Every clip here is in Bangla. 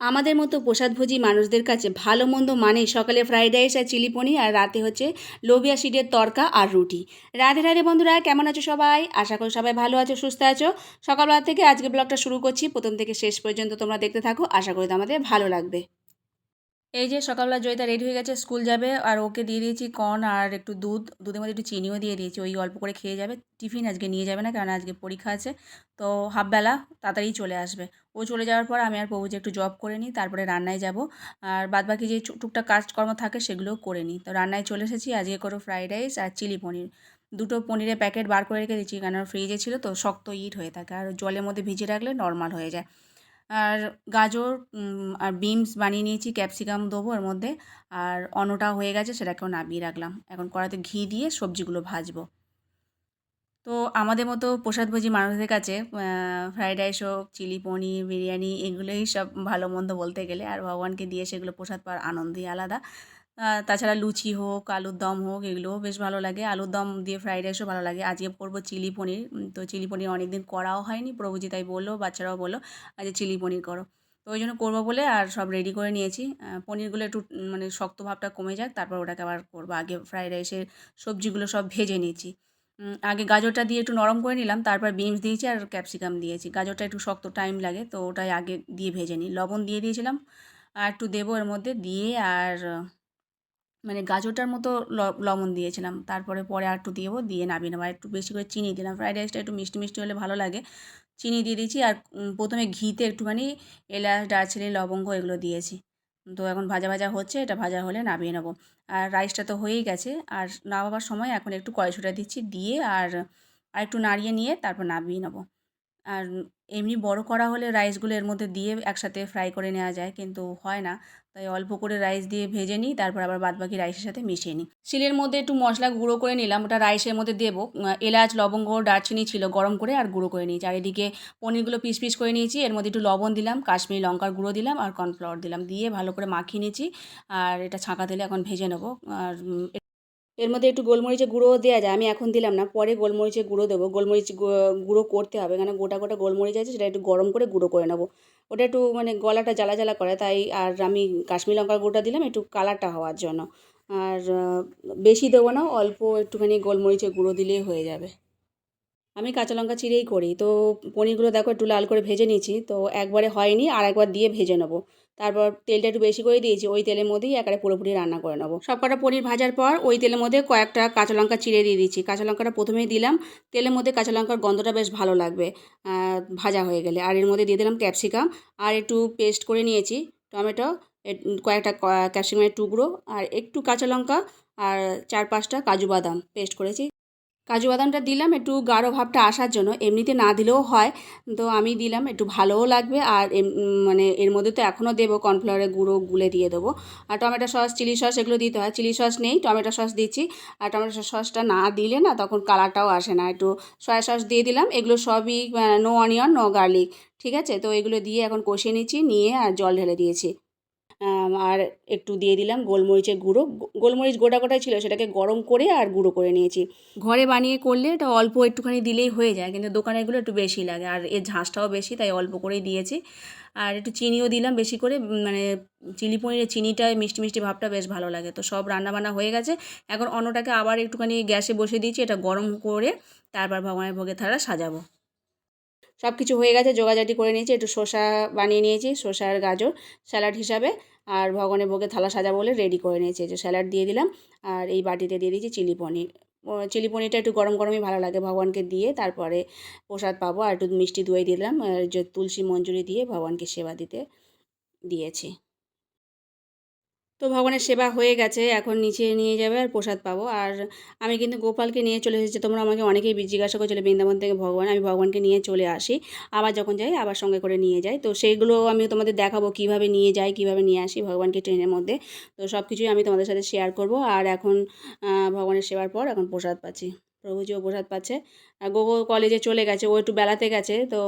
আমাদের মতো প্রসাদভোজী মানুষদের কাছে ভালো মন্দ মানে সকালে ফ্রাইড রাইস আর চিলি পনির আর রাতে হচ্ছে লোবিয়া সিডের তরকা আর রুটি। রাধে রাধে বন্ধুরা, কেমন আছো সবাই? আশা করি সবাই ভালো আছো, সুস্থ আছো। সকালবেলা থেকে আজকে ব্লগটা শুরু করছি। প্রথম থেকে শেষ পর্যন্ত তোমরা দেখতে থাকো। আশা করি তো আমাদের ভালো লাগবে। এই যে সকালবেলা জয়িতা রেডি হয়ে গেছে, স্কুল যাবে, আর ওকে দিয়ে দিয়েছি কর্ন আর একটু দুধ। দুধের মধ্যে একটু চিনিও দিয়ে দিয়েছি, ওই অল্প করে খেয়ে যাবে। টিফিন আজকে নিয়ে যাবে না কারণ আজকে পরীক্ষা আছে। তো হাফবেলা তাড়াতাড়ি চলে আসবে। ও চলে যাওয়ার পর আমি আর প্রভুজি একটু জব করে নিই, তারপরে রান্নায় যাব। আর বাদবাকি যে টুকটাক কাজকর্ম থাকে সেগুলোও করে নিই। তো রান্নায় চলে এসেছি, আজকে করো ফ্রাইড রাইস আর চিলি পনির। দুটো পনিরের প্যাকেট বার করে রেখে দিচ্ছি কারণ ফ্রিজে ছিল, তো শক্ত ইট হয়ে থাকে। আর জলের মধ্যে ভিজিয়ে রাখলে নর্মাল হয়ে যায়। আর গাজর আর বিনস বানিয়ে নিয়েছি, ক্যাপসিকাম দেবো এর মধ্যে। আর অন্নটা হয়ে গেছে, সেটাকেও নামিয়ে রাখলাম। এখন কড়াতে ঘি দিয়ে সবজিগুলো ভাজবো। তো আমাদের মতো প্রসাদভোজী মানুষদের কাছে ফ্রাইড রাইস হোক, চিলি পনির, বিরিয়ানি, এগুলোই সব ভালো মন্দ বলতে গেলে, আর ভগবানকে দিয়ে সেগুলো প্রসাদ পাওয়ার আনন্দই আলাদা। তাছাড়া লুচি হোক, আলুর দম হোক, এগুলোও বেশ ভালো লাগে। আলুর দম দিয়ে ফ্রাইড রাইসও ভালো লাগে। আজকে করব চিলি পনির। তো চিলি পনির অনেকদিন করাও হয়নি। প্রভুজি তাই বলল, বাচ্চারাও বলল আজকে চিলি পনির করো। তো ওই জন্য করব বলে আর সব রেডি করে নিয়েছি। পনিরগুলো একটু মানে শক্ত ভাবটা কমে যাক, তারপর ওটাকে আবার করব। আগে ফ্রাইড রাইসের সবজিগুলো সব ভেজে নিয়েছি। আগে গাজরটা দিয়ে একটু নরম করে নিলাম, তারপর বিনস দিয়েছি আর ক্যাপসিকাম দিয়েছি। গাজরটা একটু শক্ত টাইম লাগে, তো ওটাই আগে দিয়ে ভেজে নিই। লবণ দিয়ে দিয়েছিলাম, আর একটু দেবো এর মধ্যে দিয়ে, আর মানে গাজরটার মতো লবণ দিয়েছিলাম। তারপরে পরে আর একটু দেবো, দিয়ে নামিয়ে নেব। আর একটু বেশি করে চিনি দিলাম। ফ্রাইড রাইসটা একটু মিষ্টি মিষ্টি হলে ভালো লাগে। চিনি দিয়ে দিয়েছি আর প্রথমে ঘিতে একটুখানি এলাচ, দারচিনি, লবঙ্গ এগুলো দিয়েছি। তো এখন ভাজা ভাজা হচ্ছে, এটা ভাজা হলে নামিয়ে নেব। আর রাইসটা তো হয়েই গেছে। আর নামাবার সময় এখন একটু কড়াইশুঁটা দিচ্ছি, দিয়ে আর আর একটু নাড়িয়ে নিয়ে তারপর নামিয়ে নেব। আর এমনি বড় করা হলে রাইসগুলো এর মধ্যে দিয়ে একসাথে ফ্রাই করে নেওয়া যায়, কিন্তু হয় না। তাই অল্প করে রাইস দিয়ে ভেজে নিই, তারপর আবার বাদবাকি রাইসের সাথে মিশিয়ে নিই। শিলের মধ্যে একটু মশলা গুঁড়ো করে নিলাম, ওটা রাইসের মধ্যে দেবো। এলাচ, লবঙ্গ, দারচিনি ছিল গরম করে আর গুঁড়ো করে নিয়েছি। আর এদিকে পনিরগুলো পিস পিস করে নিয়েছি, এর মধ্যে একটু লবণ দিলাম, কাশ্মীরি লঙ্কার গুঁড়ো দিলাম আর কর্নফ্লাওয়ার দিলাম। দিয়ে ভালো করে মাখিয়ে নিয়েছি, আর এটা ছাঁকা তেলে এখন ভেজে নেব। আর এর মধ্যে একটু গোলমরিচের গুঁড়োও দেওয়া যায়। আমি এখন দিলাম না, পরে গোলমরিচের গুঁড়ো দেবো। গোলমরিচ গুঁড়ো করতে হবে কারণ গোটা গোটা গোলমরিচ আছে, সেটা একটু গরম করে গুঁড়ো করে নেব। ওটা একটু মানে গলাটা জ্বালা জ্বালা করে, তাই আর আমি কাশ্মীর লঙ্কার গুঁড়োটা দিলাম একটু কালারটা হওয়ার জন্য। আর বেশি দেবো না, অল্প একটুখানি গোলমরিচের গুঁড়ো দিলেই হয়ে যাবে। আমি কাঁচা লঙ্কা চিরেই করি। তো পনিরগুলো দেখো একটু লাল করে ভেজে নিয়েছি, তো একবারে হয়নি আর একবার দিয়ে ভেজে নেব। তারপর তেলটা একটু বেশি করে দিয়েছি, ওই তেলের মধ্যেই একেবারে পুরোপুরি রান্না করে নেব। সব কটা পনির ভাজার পর ওই তেলের মধ্যে কয়েকটা কাঁচা লঙ্কা চিড়ে দিয়ে দিচ্ছি। কাঁচা লঙ্কাটা প্রথমেই দিলাম, তেলের মধ্যে কাঁচা লঙ্কার গন্ধটা বেশ ভালো লাগবে ভাজা হয়ে গেলে। আর এর মধ্যে দিয়ে দিলাম ক্যাপসিকাম, আর একটু পেস্ট করে নিয়েছি, টমেটো কয়েকটা ক্যাপসিকামের টুকরো, আর একটু কাঁচা লঙ্কা, আর চার পাঁচটা কাজু বাদাম পেস্ট করেছি। কাজু বাদামটা দিলাম একটু গাঢ় ভাবটা আসার জন্য। এমনিতে না দিলেও হয়, তো আমি দিলাম একটু ভালোও লাগবে আর মানে এর মধ্যে তো এখনও দেবো কর্নফ্লাওয়ারের গুঁড়ো, গুলে দিয়ে দেবো। আর টমেটো সস, চিলি সস এগুলো দিতে হয়। চিলি সস নেই, টমেটো সস দিচ্ছি। আর টমেটো সসটা না দিলে না তখন কালারটাও আসে না। একটু সয়া সস দিয়ে দিলাম, এগুলো সবই নো অনিয়ন নো গার্লিক ঠিক আছে? তো এগুলো দিয়ে এখন কষিয়ে নিচ্ছি, নিয়ে আর জল ঢেলে দিয়েছি। আর একটু দিয়ে দিলাম গোলমরিচের গুঁড়ো। গোলমরিচ গোটা গোটাই ছিল সেটাকে গরম করে আর গুঁড়ো করে নিয়েছি। ঘরে বানিয়ে করলে এটা অল্প একটুখানি দিলেই হয়ে যায় কিন্তু দোকানেরগুলো একটু বেশি লাগে আর এর ঝাঁসটাও বেশি তাই অল্প করেই দিয়েছি। আর একটু চিনিও দিলাম বেশি করে মানে চিলি পনিরের চিনিটায় মিষ্টি মিষ্টি ভাবটা বেশ ভালো লাগে। তো সব রান্না বান্না হয়ে গেছে এখন অন্নটাকে আবার একটুখানি গ্যাসে বসিয়ে দিয়েছি এটা গরম করে তারপর ভগবানের ভোগে থালা সাজাবো। সব কিছু হয়ে গেছে জোগাজাটি করে নিয়েছি একটু শসা বানিয়ে নিয়েছি শসা আর গাজর স্যালাড হিসাবে। আর ভগবানের ভোগে থালা সাজা বলে রেডি করে নিয়েছে। যে স্যালাড দিয়ে দিলাম, আর এই বাটিতে দিয়ে দিয়েছি চিলি পনির। চিলি পনিরটা একটু গরম গরমই ভালো লাগে ভগবানকে দিয়ে, তারপরে প্রসাদ পাবো আর একটু মিষ্টি দই দিলাম যে তুলসী মঞ্জুরি দিয়ে ভগবানকে সেবা দিতে দিয়েছি। তো ভগবানের সেবা হয়ে গেছে, এখন নিচে নিয়ে যাবে আর প্রসাদ পাবো। আর আমি কিন্তু গোপালকে নিয়ে চলে এসেছি, তোমরা আমাকে অনেকেই জিজ্ঞাসা করছিলে বৃন্দাবন থেকে ভগবান, আমি ভগবানকে নিয়ে চলে আসি। আবার যখন যাই, আবার সঙ্গে করে নিয়ে যাই। তো সেইগুলো আমি তোমাদের দেখাবো, কীভাবে নিয়ে যাই, কীভাবে নিয়ে আসি ভগবানকে ট্রেনের মধ্যে। তো সব কিছুই আমি তোমাদের সাথে শেয়ার করব। আর এখন ভগবানের সেবার পর এখন প্রসাদ পাচ্ছি। প্রভুজিও প্রসাদ পাচ্ছে। আর গোগো কলেজে চলে গেছে, ও একটু বেলাতে গেছে, তো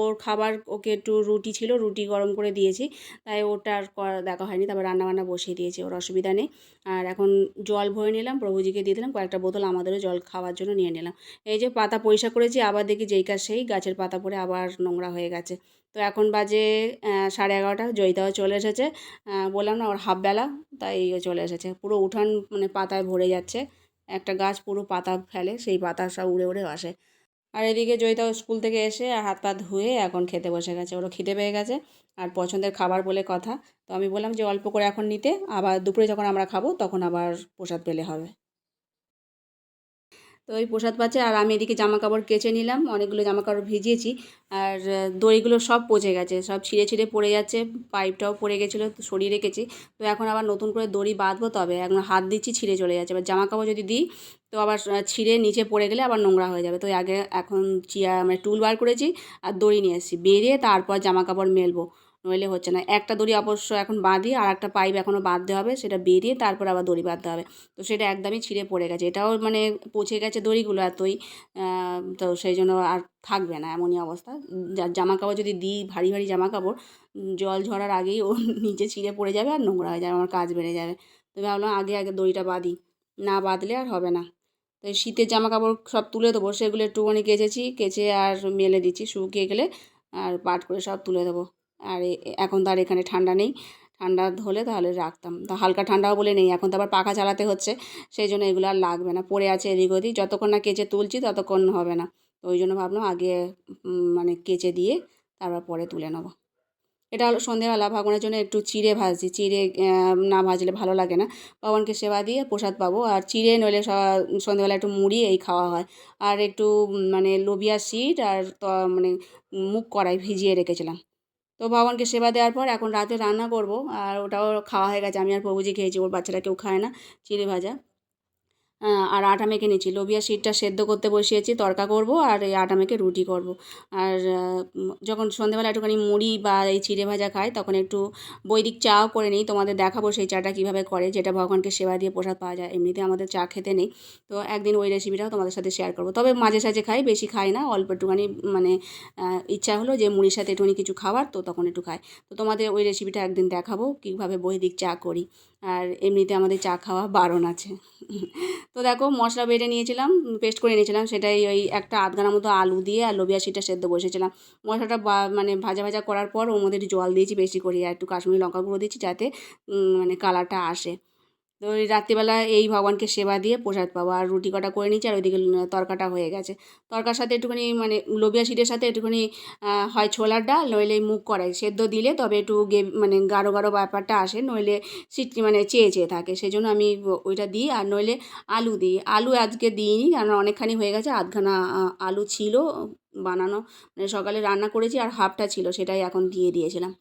ওর খাবার ওকে একটু রুটি ছিল, রুটি গরম করে দিয়েছি, তাই ওটা আর দেখা হয়নি, তারপর রান্নাবান্না বসিয়ে দিয়েছি, ওর অসুবিধা নেই। আর এখন জল ভরে নিলাম, প্রভুজিকে দিয়ে দিলাম, কয়েকটা বোতল আমাদেরও জল খাওয়ার জন্য নিয়ে নিলাম। এই যে পাতা পরিষ্কার করেছি, আবার দেখি যেই কাজ সেই, গাছের পাতা পড়ে আবার নোংরা হয়ে গেছে। তো এখন বাজে সাড়ে এগারোটা, জয়িতাও চলে এসেছে। বললাম না, ওর হাফ বেলা তাই চলে এসেছে। পুরো উঠান মানে পাতায় ভরে যাচ্ছে। একটা গাছ পুরো পাতা ফেলে, সেই পাতা সব উড়ে উড়ে আসে। আর এদিকে জয়িতা স্কুল থেকে এসে হাত পা ধুয়ে এখন খেতে বসে গেছে। ওরা খিদে পেয়ে গেছে আর পছন্দের খাবার বলে কথা। তো আমি বললাম যে, অল্প করে এখন নিতে, আবার দুপুরে যখন আমরা খাব, তখন আবার প্রসাদ পেলে হবে। তো ওই প্রসাদ পাচ্ছে আর আমি এদিকে জামা কাপড় কেচে নিলাম, অনেকগুলো জামা কাপড় ভিজিয়েছি আর দড়িগুলো সব পচে গেছে, সব ছিঁড়ে ছিঁড়ে পড়ে যাচ্ছে, পাইপটাও পড়ে গেছিল, তো সরিয়ে রেখেছি। তো এখন আবার নতুন করে দড়ি বাঁধবো তবে, এখন হাত দিচ্ছি, ছিঁড়ে চলে যাচ্ছে। এবার জামা কাপড় যদি দিই, তো আবার ছিঁড়ে নিচে পড়ে গেলে আবার নোংরা হয়ে যাবে। তো আগে এখন চিয়া মানে টুল বার করেছি আর দড়ি নিয়ে এসেছি, বেরিয়ে তারপর জামা কাপড় মেলবো। নইলে হচ্ছে না। একটা দড়ি অবশ্য এখন বাঁধি আর একটা পাইপ এখনও বাঁধতে হবে, সেটা বেরিয়ে তারপর আবার দড়ি বাঁধতে হবে। তো সেটা একদমই ছিঁড়ে পড়ে গেছে। এটাও মানে পচে গেছে দড়িগুলো এতই তো সেই জন্য আর থাকবে না এমনই অবস্থা। যার জামা কাপড় যদি দিই, ভারী ভারী জামা কাপড় জল ঝরার আগেই ও নিচে ছিঁড়ে পড়ে যাবে আর নোংরা হয়ে যাবে, আমার কাজ বেড়ে যাবে। তো ভাবলাম আগে আগে দড়িটা বাঁধি। না বাঁধলে আর হবে না। তো শীতের জামা কাপড় সব তুলে দেবো, সেগুলো একটুখানি কেচেছি, কেচে আর মেলে দিচ্ছি, শুকিয়ে গেলে আর পাট করে সব তুলে দেবো। আর এখন তো আর এখানে ঠান্ডা নেই। ঠান্ডা হলে তাহলে রাখতাম। তা হালকা ঠান্ডাও বলে নেই। এখন তো আবার পাখা চালাতে হচ্ছে, সেই জন্য এগুলো আর লাগবে না। পড়ে আছে এদিক ওদিক, যতক্ষণ না কেচে তুলছি ততক্ষণ হবে না। তো ওই জন্য ভাবলাম আগে মানে কেচে দিয়ে তারপর পরে তুলে নেব। এটা হলো সন্ধেবেলা ভগবানের জন্য একটু চিড়ে ভাজছি। চিড়ে না ভাজলে ভালো লাগে না। ভগবানকে সেবা দিয়ে প্রসাদ পাবো। আর চিড়ে নইলে স- সন্ধেবেলা একটু মুড়ি, এই খাওয়া হয়। আর একটু মানে লোবিয়া সিড আর মানে মুখ কড়াই ভিজিয়ে রেখেছিলাম। তো ভগবানকে সেবা দেওয়ার পর এখন রাতে রান্না করব আর ওটাও খাওয়া হয়ে গেছে। আমি আর প্রভুজি খেয়েছি, ওর বাচ্চারা কেউ খায় না, চিড়ে ভাজা। আর আটা মেখে নিচ্ছি। লোবিয়া শিটটা সেদ্ধ করতে বসিয়েছি, তড়কা করব আর এই আটা মেখে রুটি করব। আর যখন সন্ধেবেলা একটুখানি মুড়ি বা এই চিড়ে ভাজা খাই, তখন একটু বৈদিক চাও করে নিই। তোমাদের দেখাবো সেই চাটা কীভাবে করে, যেটা ভগবানকে সেবা দিয়ে প্রসাদ পাওয়া যায়। এমনিতে আমাদের চা খেতে নেই। তো একদিন ওই রেসিপিটাও তোমাদের সাথে শেয়ার করব। তবে মাঝে সাঝে খাই, বেশি খাই না, অল্প একটুখানি মানে ইচ্ছা হলো যে মুড়ির সাথে একটুখানি কিছু খাবার তো তখন একটু খাই। তো তোমাদের ওই রেসিপিটা একদিন দেখাবো, কীভাবে বৈদিক চা করি। আর এমনিতে আমাদের চা খাওয়া বারণ আছে। তো দেখো মশলা বেটে নিয়েছিলাম, পেস্ট করে নিয়েছিলাম সেটাই ওই একটা আধখানা মতো আলু দিয়ে আর লোবিয়া সিটা সেদ্ধ বসেছিলাম। মশলাটা মানে ভাজা ভাজা করার পর ওর মধ্যে জল দিয়েছি, বেশি করে, আর একটু কাশ্মীরি লঙ্কা গুঁড়ো দিয়েছি যাতে মানে কালারটা আসে। তো রাত্রিবেলা এই ভগবানকে সেবা দিয়ে প্রসাদ পাবো। আর রুটি কটা করে নিচ্ছি আর ওইদিকে তরকাটা হয়ে গেছে। তরকার সাথে একটুখানি মানে লোবিয়া শিটের সাথে একটুখানি হয় ছোলার ডাল, নইলে মুখ কড়াই সেদ্ধ দিলে তবে একটু গে মানে গাঢ় গাঢ় ব্যাপারটা আসে, নইলে সিট মানে চেয়ে চেয়ে থাকে। সেই জন্য আমি ওইটা দিই আর নইলে আলু দিই। আলু আজকে দিইনি, কারণ অনেকখানি হয়ে গেছে, আধখানা আলু ছিল বানানো। মানে সকালে রান্না করেছি আর হাফটা ছিল, সেটাই এখন দিয়ে দিয়েছিলাম।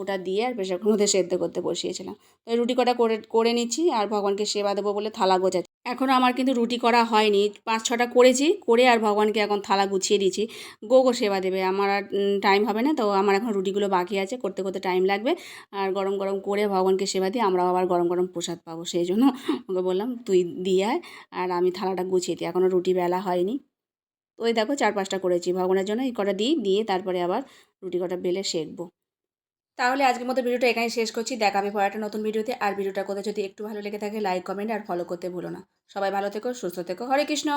ওটা দিয়ে আর প্রেশার কুকারের মধ্যে সেদ্ধ করতে বসিয়েছিলাম। তো রুটি কটা করে করে নিচ্ছি আর ভগবানকে সেবা দেবো বলে থালা গোছাচ্ছি। এখনও আমার কিন্তু রুটি করা হয়নি, পাঁচ ছটা করেছি, করে আর ভগবানকে এখন থালা গুছিয়ে দিয়েছি গোগো সেবা দেবে, আমার আর টাইম হবে না, তো আমার এখন রুটিগুলো বাকি আছে, করতে করতে টাইম লাগবে। আর গরম গরম করে ভগবানকে সেবা দিয়ে আমরাও আবার গরম গরম প্রসাদ পাবো, সেই জন্য ওকে বললাম, তুই দিয়ে আয়, আর আমি থালাটা গুছিয়ে দিই। এখনও রুটি বেলা হয়নি। তো ওই দেখো চার পাঁচটা করেছি, ভগবানের জন্য এই কটা দিই, দিয়ে তারপরে আবার রুটি কটা বেলে শেখবো তাহলে আজকের মতো ভিডিওটা এখানে শেষ করছি। দেখা আমি পরে একটা নতুন ভিডিওতে। আর ভিডিওটা কোথাও যদি একটু ভালো লেগে থাকে লাইক কমেন্ট আর ফলো করতে ভুলো না। সবাই ভালো থেকো, সুস্থ থেকো। হরে কৃষ্ণ!